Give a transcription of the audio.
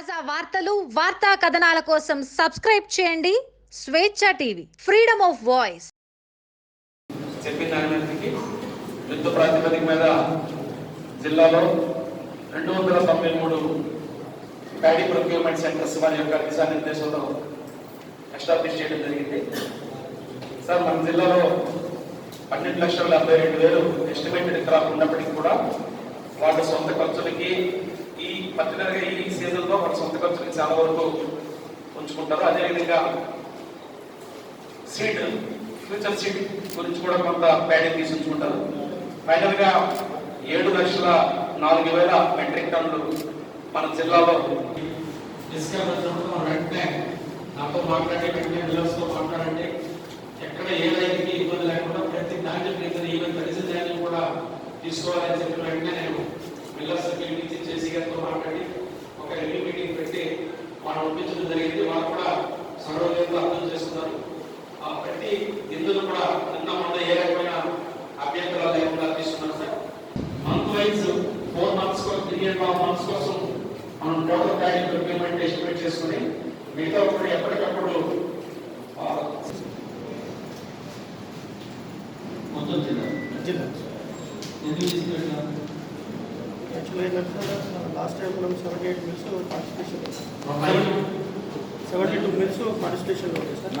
తాజా వార్తలు వార్తా కథనాల కోసం సబ్స్క్రైబ్ చేయండి. స్వేచ్ఛ టీవీ ఫ్రీడమ్ ఆఫ్ వాయిస్. చెప్పిన యుద్ధ ప్రాతిపదిక మీద జిల్లాలో రెండు వందల తొంభై మూడు ప్యాడీ ప్రొక్యూర్మెంట్ సెంటర్స్ వారి యొక్క దిశానిర్దేశంలో ఎస్టాబ్లిష్ చేయడం జరిగింది. సార్ మన జిల్లాలో పన్నెండు లక్షల డెబ్బై రెండు వేలు ఎస్టిమేటెడ్ క్రాప్ ఉన్నప్పటికీ కూడా వాళ్ళ సొంత ఖర్చులకి ఈ పర్టికులర్గా ఈ సీజన్లో చాలా వరకు ఉంచుకుంటారు. అదేవిధంగా సీట్ ఫ్యూచర్ సీట్ గురించి కూడా కొంత ప్యాడింగ్ తీసి ఉంచుకుంటారు ఫైనల్గా ఏడు లక్షల నాలుగు వేల మెట్రిక్ టన్నులు మన జిల్లాలో డిస్కస్ మనం వెంటనే నాతో మాట్లాడి వెంటనే మిల్లర్స్తో మాట్లాడండి ఎక్కడ ఏ రైతుకి ఇబ్బంది లేకుండా ప్రతి ధాన్యం కింద ఈవెన్ తడిసిన ధాన్యం కూడా తీసుకోవాలని చెప్పిన వెంటనే నేను మిల్లర్స్ మనం ఒప్పించడం జరిగింది. వాళ్ళు కూడా సర్వజంతో అర్థం చేస్తున్నారు ఆ ప్రతి నిందులు కూడా నిన్న మొన్న ఏ రకమైన అభ్యంతరాలు లేకుండా తీసుకున్నారు sir. Month wise four months కోసం త్రీ అండ్ హాఫ్ మంత్స్ కోసం మనం టోటల్ ప్యాడింగ్ ప్రొక్యూర్మెంట్ ఎస్టిమేట్ చేసుకుని మిగతా కూడా ఎప్పటికప్పుడు ఆ, మొత్తం జిల్లా జిల్లా ఎందుకు యాక్చువల్గా ఏంటంటే లాస్ట్ టైం మనం seventy eight mills participation seventy two mills పార్టిసిపేషన్లో ఉంది సార్.